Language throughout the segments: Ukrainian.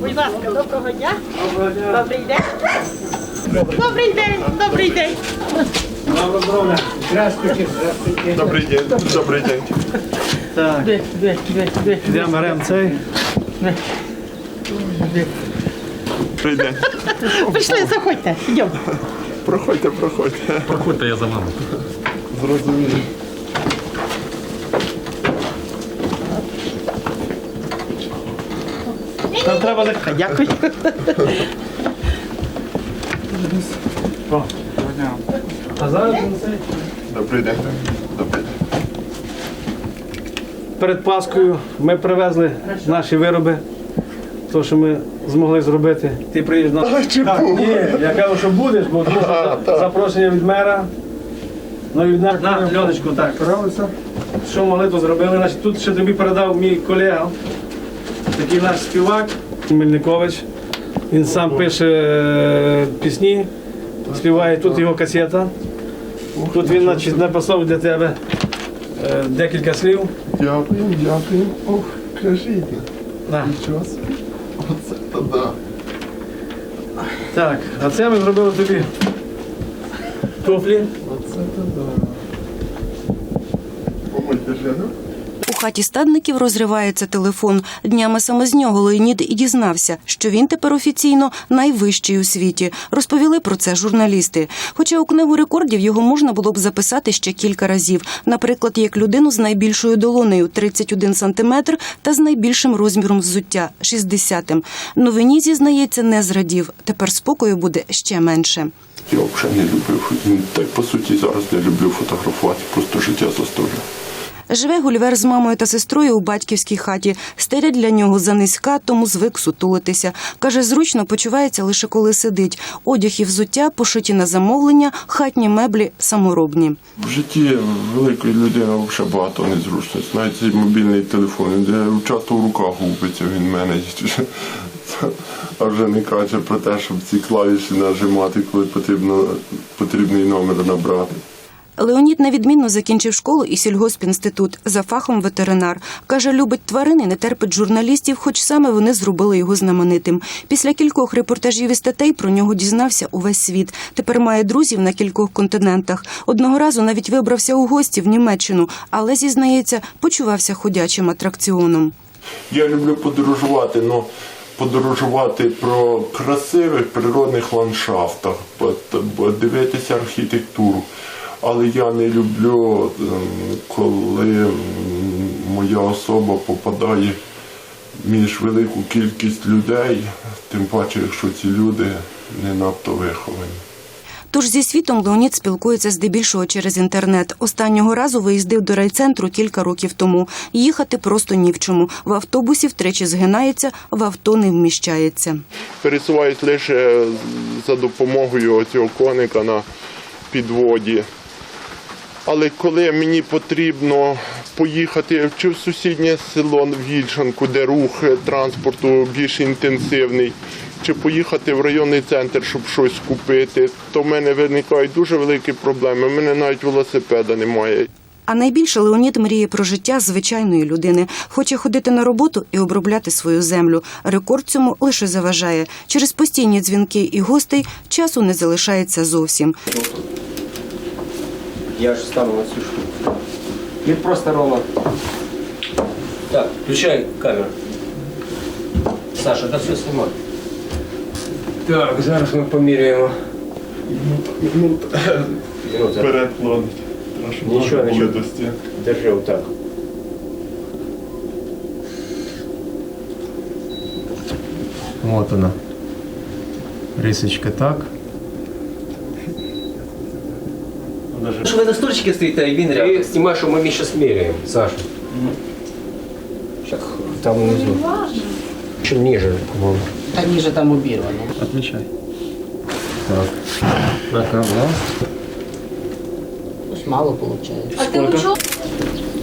Будь ласка, доброго дня. Добрий день. Добрий день, добрий день. Добрий день, добрий день. Так, Де, де, де, де. беремо цей. Добрий день. Пішли, заходьте, йдемо. Проходьте, проходьте. Проходьте, я за вами. Зрозуміло. Там треба за Дякую. А зараз цей. Добрий день. Добрий день. перед Паскою ми привезли наші вироби, то, що ми змогли зробити. Ти приїдеш на так, ні, я кажу, що будеш, бо тому що за- запрошення від мера. Ну і від нас на льоночку так. Що могли, то зробили. Значить, тут ще тобі передав мій колега, такий наш співак Мельникович. Він сам пише е, пісні, співає тут його касета. Тут він значить, написав для тебе е, декілька слів. Дякую, дякую. Ох, кажіть. Нічого. Оце то да. Так, а це ми зробили тобі туфлі. Оце то да. Помийте жену. У хаті стадників розривається телефон. Днями саме з нього Леонід і дізнався, що він тепер офіційно найвищий у світі. Розповіли про це журналісти. Хоча у книгу рекордів його можна було б записати ще кілька разів. Наприклад, як людину з найбільшою долонею 31 сантиметр та з найбільшим розміром взуття 60. Новині зізнається, не зрадів. Тепер спокою буде ще менше. Я взагалі не люблю, фо- та й по суті зараз не люблю фотографувати, просто життя заставляю. Живе Гульвер з мамою та сестрою у батьківській хаті. Стеля для нього занизька, тому звик сутулитися. Каже, зручно почувається лише коли сидить. Одяг і взуття пошиті на замовлення, хатні меблі саморобні. В житті великої людини взагалі багато незручностей. Навіть цей мобільний телефон, де часто в руках губиться він мене. А вже не каже про те, щоб ці клавіші нажимати, коли потрібно потрібний номер набрати. Леонід невідмінно закінчив школу і сільгоспінститут за фахом ветеринар. Каже, любить тварини, не терпить журналістів, хоч саме вони зробили його знаменитим. Після кількох репортажів і статей про нього дізнався увесь світ. Тепер має друзів на кількох континентах. Одного разу навіть вибрався у гості в Німеччину, але зізнається, почувався ходячим атракціоном. Я люблю подорожувати, але подорожувати про красивих природних ландшафтах, дивитися архітектуру. Але я не люблю, ем, коли моя особа попадає між велику кількість людей, тим паче, якщо ці люди не надто виховані. Тож зі світом Леонід спілкується здебільшого через інтернет. Останнього разу виїздив до райцентру кілька років тому. Їхати просто ні в чому. В автобусі втричі згинається, в авто не вміщається. пересуваюсь лише за допомогою цього коника на підводі. Але коли мені потрібно поїхати чи в сусіднє село в Гільшанку, де рух транспорту більш інтенсивний, чи поїхати в районний центр, щоб щось купити, то в мене виникають дуже великі проблеми. У мене навіть велосипеда немає. А найбільше Леонід мріє про життя звичайної людини. Хоче ходити на роботу і обробляти свою землю. Рекорд цьому лише заважає. Через постійні дзвінки і гостей часу не залишається зовсім. Я же стану на цю штуку. Він просто Рома. Так, включай камеру. Саша, да все снимай. Так, зараз ми поміряємо. Минута. Переклон Нічого, нічого. Держи отак. Вот она. Рисочка так. Що ви на стульчике стоїте, і він Ти рядом. знімай, що ми зараз міряємо, Саша. Так, там внизу. Чим ниже, по-моєму. Та ніже там обірвано. Отвечай. Так. Так, раз. Ось мало виходить.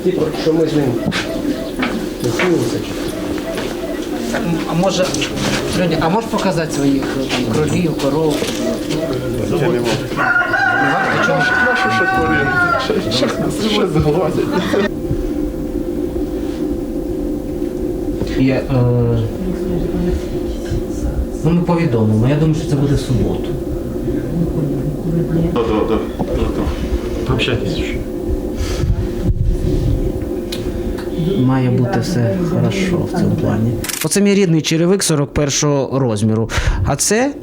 Типу, що ми з ним зустрілися. А може, Льоня, а можеш показати своїх там, кролів, коров? Не варто Нашу ще тварин. Ще, ще, ще згладять. Ну, ми повідомимо. Я думаю, що це буде в суботу. Пообщайтесь еще. Має бути все хорошо в цьому плані. Оце мій рідний черевик 41 розміру. А це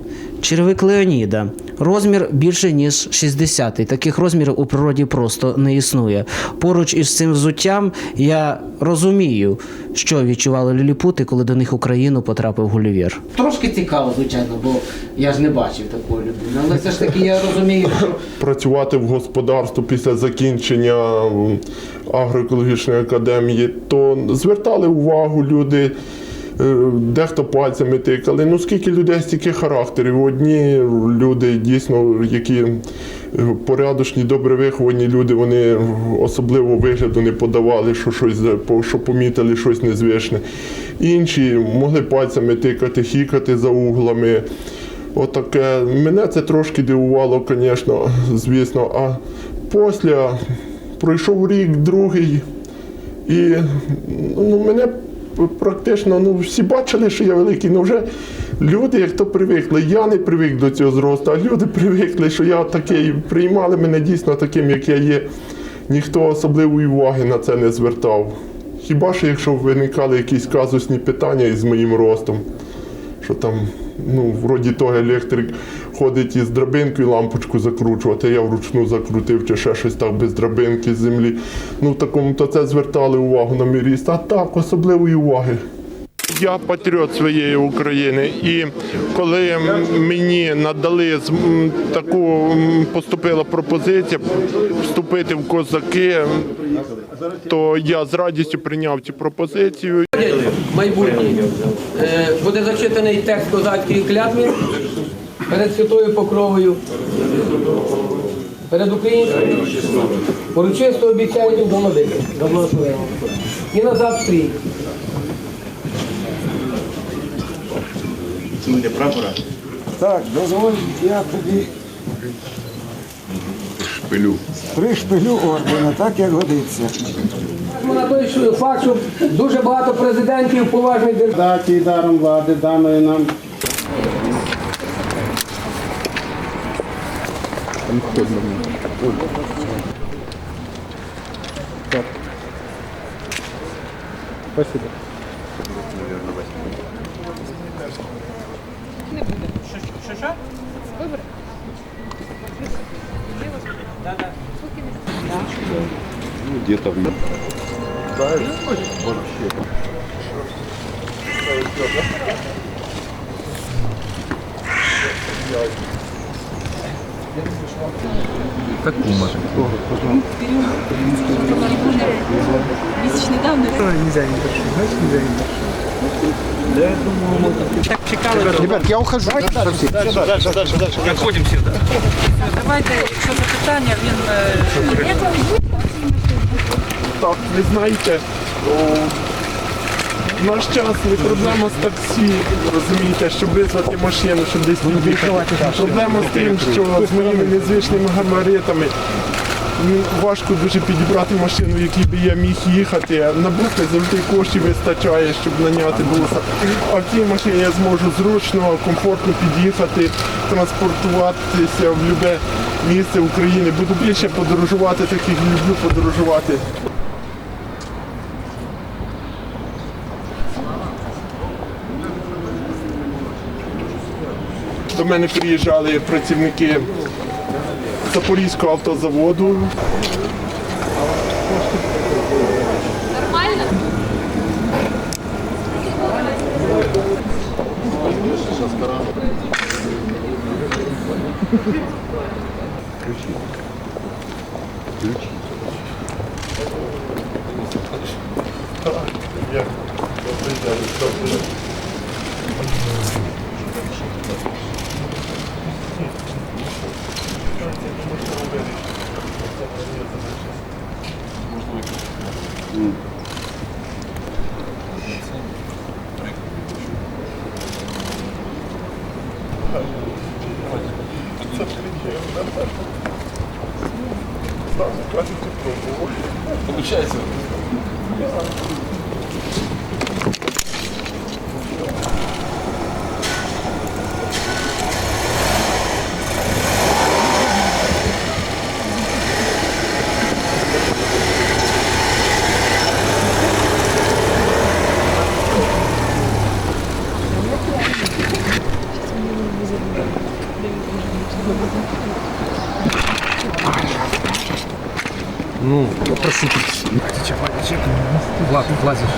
черевик Леоніда. Розмір більше ніж 60. Таких розмірів у природі просто не існує. Поруч із цим взуттям я розумію, що відчували ліліпути, коли до них в Україну потрапив Гулівер. Трошки цікаво, звичайно, бо я ж не бачив такої людини. Але все ж таки я розумію, що працювати в господарстві після закінчення агроекологічної академії, то звертали увагу люди. Е, Дехто пальцями тикали. Ну скільки людей, стільки характерів. Одні люди дійсно, які е, порядочні, добре виховані люди, вони особливо вигляду не подавали, що щось що помітили щось незвичне. Інші могли пальцями тикати, хікати за углами. Отаке. Мене це трошки дивувало, звісно, звісно. А після пройшов рік, другий, і ну, мене практично ну, всі бачили, що я великий. Ну вже люди, як то привикли. Я не привик до цього зросту, а люди привикли, що я такий, приймали мене дійсно таким, як я є. Ніхто особливої уваги на це не звертав. Хіба що якщо виникали якісь казусні питання із моїм ростом що там, ну, вроді того електрик ходить із драбинкою лампочку закручувати, я вручну закрутив чи ще щось так без драбинки з землі. Ну, в такому то це звертали увагу на мій ріст. А так, особливої уваги. Я патріот своєї України, і коли мені надали таку поступила пропозиція вступити в козаки, то я з радістю прийняв цю пропозицію. майбутній е, буде зачитаний текст козацької клятви перед святою покровою, перед українською. Урочисто обіцяю до владики, до благословення. І назад стрій. Так, дозволь, я тобі пришпилю ордена, так як годиться. На той факт, що дуже багато президентів поважних держав. Даті даром влади, даної нам Так. Спасибо. Не буде. Що що? Вибори. Да, да. Ну, где-то в Да, вообще. Что? Так кума. Месячной давности. Нельзя не дальше. Значит, нельзя не дальше. Так, чекали. Ребят, я ухожу. Дальше, дальше, дальше, дальше. дальше. Відходимо сюди. Давайте, якщо запитання, він... Э, так, ви знаєте, наш час не проблема з таксі, розумієте, щоб визвати машину, щоб десь під'їхати. Проблема з тим, що з моїми незвичними габаритами важко дуже підібрати машину, в якій би я міг їхати. На бухти завжди коштів вистачає, щоб наняти буса. А в цій машині я зможу зручно, комфортно під'їхати, транспортуватися в будь-яке місце України. Буду більше подорожувати, так як люблю подорожувати. До мене приїжджали працівники Запорізького автозаводу. Нормально? Ключі. Ключі. Дякую. Влад, влазишь.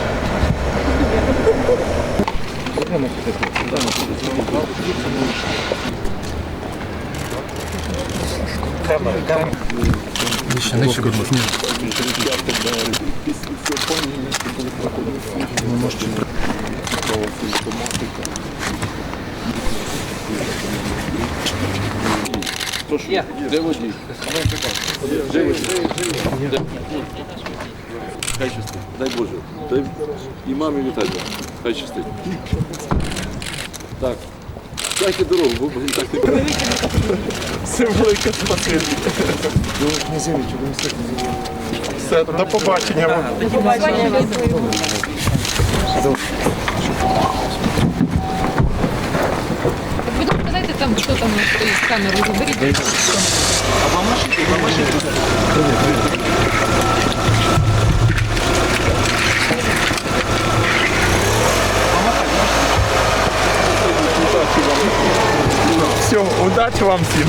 Нижче, нижче, будь ласка. Хай щастить. Дай Боже. Дай і мамі вітаю. Хай щастить. Так. Дайте дорогу, бо блін, так не Це велике спасибі. Все, до побачення вам. Ви знаєте, там хто там стоїть з камерою, заберіть. Все, удачі вам всім.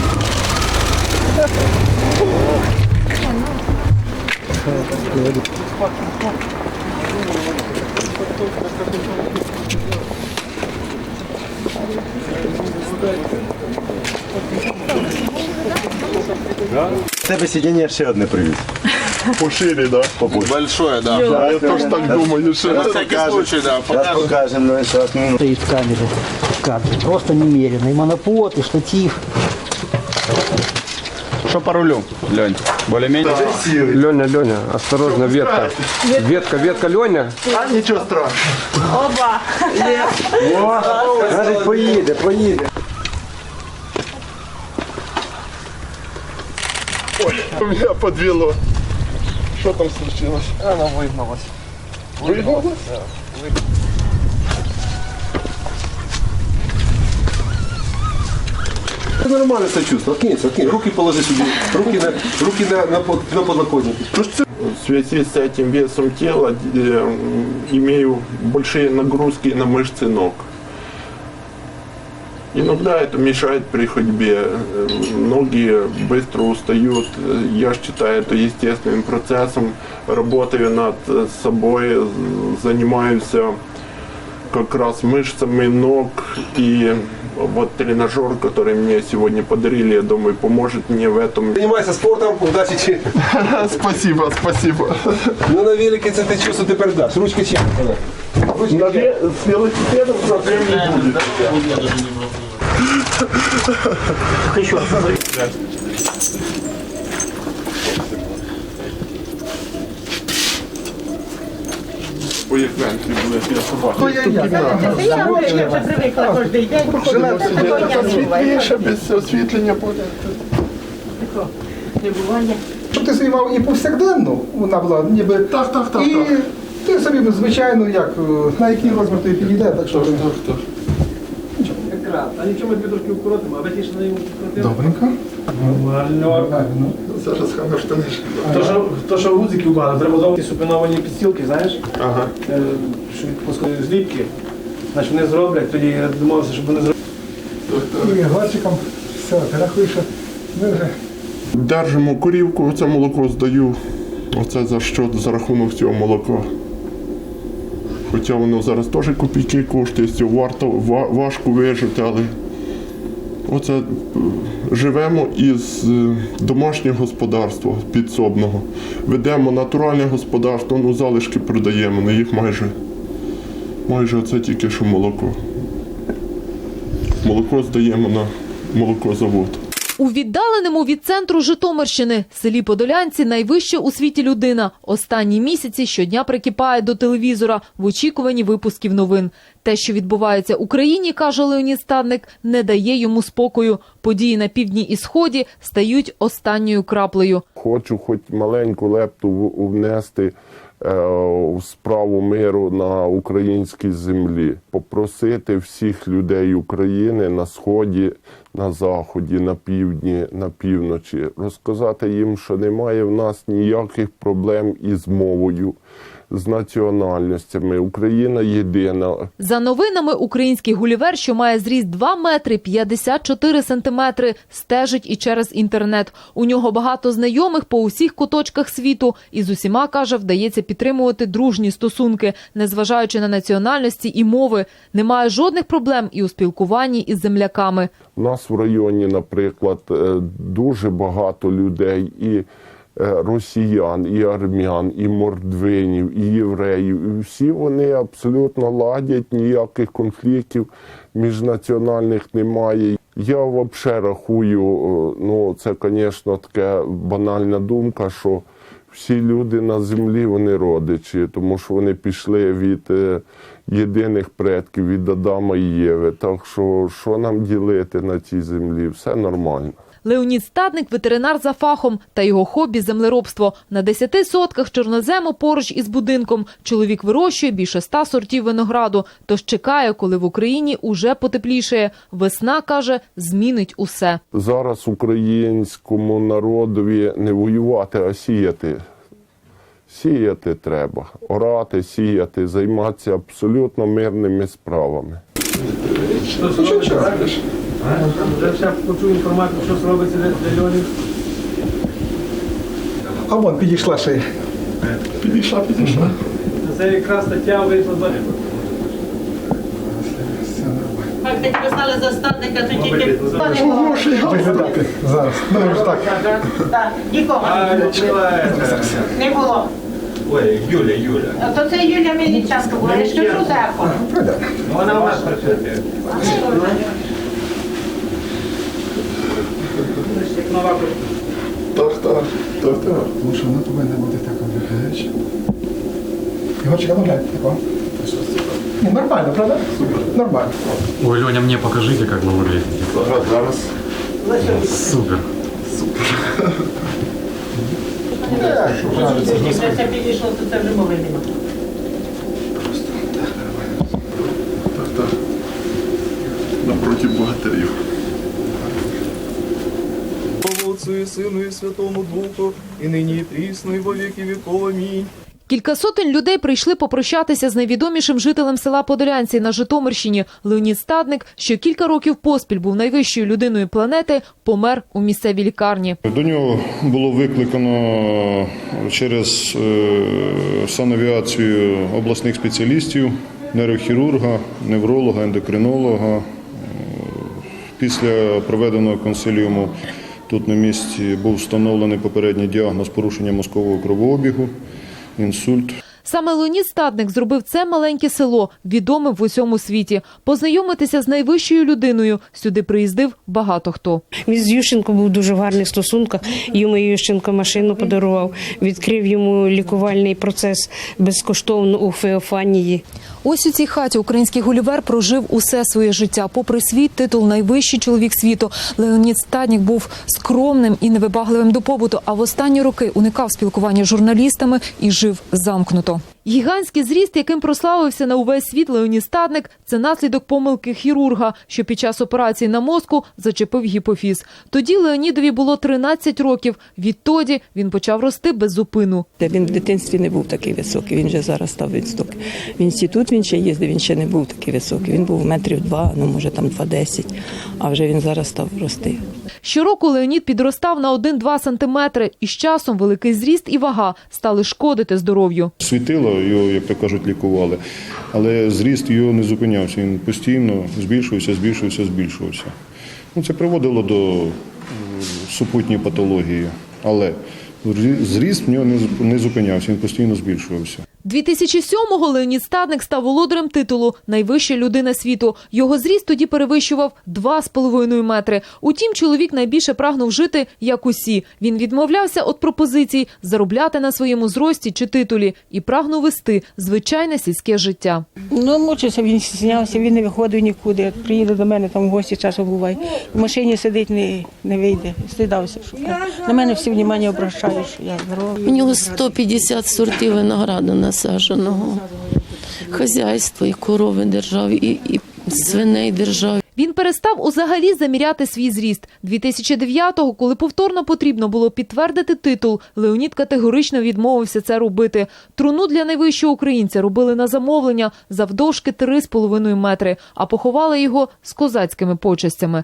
тебе сидіння ще одне привіз. Поширі, да? Большое, да. Да, я теж так думаю, що На всякий случай, да. Зараз покажемо, ну, зараз, ну, Стоит в камере, в кадре. Просто немерено. И монопод, и штатив. Что по рулю, Лень? Более-менее? Леня, Леня, осторожно, ветка. Ветка, ветка, Леня. А нічого страшного. Значить, поїде, поїде. Ой, мене подвело. Що там случилось? Вона вигналась. Вигнулось? Це нормально це чувство. Откинься, откинь. Руки положи сюди. Руки на, руки на, на, под- на подлокотники. В связи с этим весом тела э, имею большие нагрузки на мышцы ног. Иногда это мешает при ходьбе. Ноги быстро устают. Я считаю это естественным процессом. Работаю над собой, занимаюсь э, как раз мышцами ног. И вот тренажер, который мне сегодня подарили, я думаю, поможет мне в этом. Займайся спортом, удачі чи. Спасибо, спасибо. Ну на велике це ти чувство тепер даш. Ручка чим? На ве- С велосипедом проблем не будет. Поїхненці були, я собаки. Я говорю, я вже привикла кожен день. Проходимо сюди, так світліше, без освітлення буде. Не. Ти знімав і повсякденну, вона була ніби. Так, так, так, І ти собі, звичайно, як, е, на який розмір тобі підійде, так що. А нічого ми тобі трошки укоротимо, а ви ті, що на ньому? Добренько. Нормально. Правильно. Зараз хана штани. То, що, то, що гудзики вбали, треба зовсім супиновані підстілки, знаєш? Ага. Е, Що відпускали зліпки. Значить вони зроблять, тоді я домовився, щоб вони зробили. І все, ти рахуєш, що ми вже. Держимо корівку, оце молоко здаю. Оце за що за рахунок цього молока. Хоча воно зараз теж копійки коштує, з цього варто важко вижити, але оце е, живемо із е, домашнього господарства підсобного. Ведемо натуральне господарство, ну залишки продаємо, на їх майже, майже оце тільки що молоко. Молоко здаємо на молокозавод. У віддаленому від центру Житомирщини селі Подолянці найвище у світі людина. Останні місяці щодня прикипає до телевізора в очікуванні випусків новин. Те, що відбувається в Україні, каже Леонід Стадник, не дає йому спокою. Події на півдні і сході стають останньою краплею. Хочу хоч маленьку лепту внести в справу миру на українській землі, попросити всіх людей України на сході, на заході, на півдні, на півночі, розказати їм, що немає в нас ніяких проблем із мовою. З національностями. Україна єдина. За новинами, український гулівер, що має зріст 2 метри 54 сантиметри, стежить і через інтернет. У нього багато знайомих по усіх куточках світу, і з усіма, каже, вдається підтримувати дружні стосунки, незважаючи на національності і мови. Немає жодних проблем і у спілкуванні із земляками. У нас в районі, наприклад, е, дуже багато людей і росіян, і армян, і мордвинів, і євреїв. І всі вони абсолютно ладять, ніяких конфліктів міжнаціональних немає. Я взагалі рахую, е, ну це, звісно, така банальна думка, що всі люди на землі вони родичі, тому що вони пішли від е, єдиних предків, від Адама і Єви. Так що що нам ділити на цій землі? Все нормально. Леонід Стадник – ветеринар за фахом та його хобі – землеробство. На 10 сотках чорнозему поруч із будинком чоловік вирощує більше ста сортів винограду, тож чекає, коли в Україні уже потеплішає. Весна, каже, змінить усе. Зараз українському народові не воювати, а сіяти. Сіяти треба, орати, сіяти, займатися абсолютно мирними справами. Що робиться? Вже ще почув інформацію, що робиться для, льонів. А вон підійшла ще. Підійшла, підійшла. Це якраз стаття вийшла за Як ти писали за статника, то тільки не було. Виглядати зараз. Ну, ж так. Так, нікого не було. Ой, Юля, Юля. То це Юлія Мельниченко була, я ж кажу. Вона у нас працює. Нова Так, так, так, так. Тому що вона повинна бути така виглядаюча. Його чекано глянь, такого. Ні, нормально, правда? Супер. Нормально. Ой, Леня, мне покажите, как вы выглядите. Зараз Супер. Якщо це підійшло, то це вже мови нема. напроти богатирів. Отцу і Сину і Святому Духу, і нині і прісно, і во віки віков. Амінь. Кілька сотень людей прийшли попрощатися з найвідомішим жителем села Подолянці на Житомирщині. Леонід Стадник, що кілька років поспіль був найвищою людиною планети, помер у місцевій лікарні. До нього було викликано через е, санавіацію обласних спеціалістів, нейрохірурга, невролога, ендокринолога. Е, Після проведеного консиліуму тут на місці був встановлений попередній діагноз порушення мозкового кровообігу, інсульт. Саме Леонід Стадник зробив це маленьке село відомим в усьому світі. Познайомитися з найвищою людиною сюди приїздив багато хто. Він з Ющенко був дуже в гарних стосунках. Йому Ющенко машину подарував, відкрив йому лікувальний процес безкоштовно у Феофанії. Ось у цій хаті український гулівер прожив усе своє життя. Попри свій титул найвищий чоловік світу, Леонід Стаднік був скромним і невибагливим до побуту. А в останні роки уникав спілкування з журналістами і жив замкнуто. Гігантський зріст, яким прославився на увесь світ Леонід Стадник, це наслідок помилки хірурга, що під час операції на мозку зачепив гіпофіз. Тоді Леонідові було 13 років. Відтоді він почав рости без зупину. Він в дитинстві не був такий високий, він вже зараз став високий. В інститут він ще їздив, він ще не був такий високий. Він був метрів два, ну може там 2,10, а вже він зараз став рости. Щороку Леонід підростав на 1-2 сантиметри, і з часом великий зріст і вага стали шкодити здоров'ю. Світило його, як то кажуть, лікували, але зріст його не зупинявся. Він постійно збільшувався, збільшувався, збільшувався. Ну, це приводило до супутньої патології, але зріст в нього не зупинявся, він постійно збільшувався. 2007-го Леонід Стадник став володарем титулу «Найвища людина світу». Його зріст тоді перевищував 2,5 метри. Утім, чоловік найбільше прагнув жити, як усі. Він відмовлявся від пропозицій заробляти на своєму зрості чи титулі і прагнув вести звичайне сільське життя. Ну, мучився, він стіснявся, він не виходив нікуди. Як приїде до мене, там в гості часом буває. В машині сидить, не, не вийде. Стидався, що на мене всі внимання обращають, що я здорова. У нього 150 сортів винограду насадженого. Хазяйство і корови держав, і, і свиней держав. Він перестав узагалі заміряти свій зріст. 2009-го, коли повторно потрібно було підтвердити титул, Леонід категорично відмовився це робити. Труну для найвищого українця робили на замовлення завдовжки 3,5 метри, а поховали його з козацькими почестями.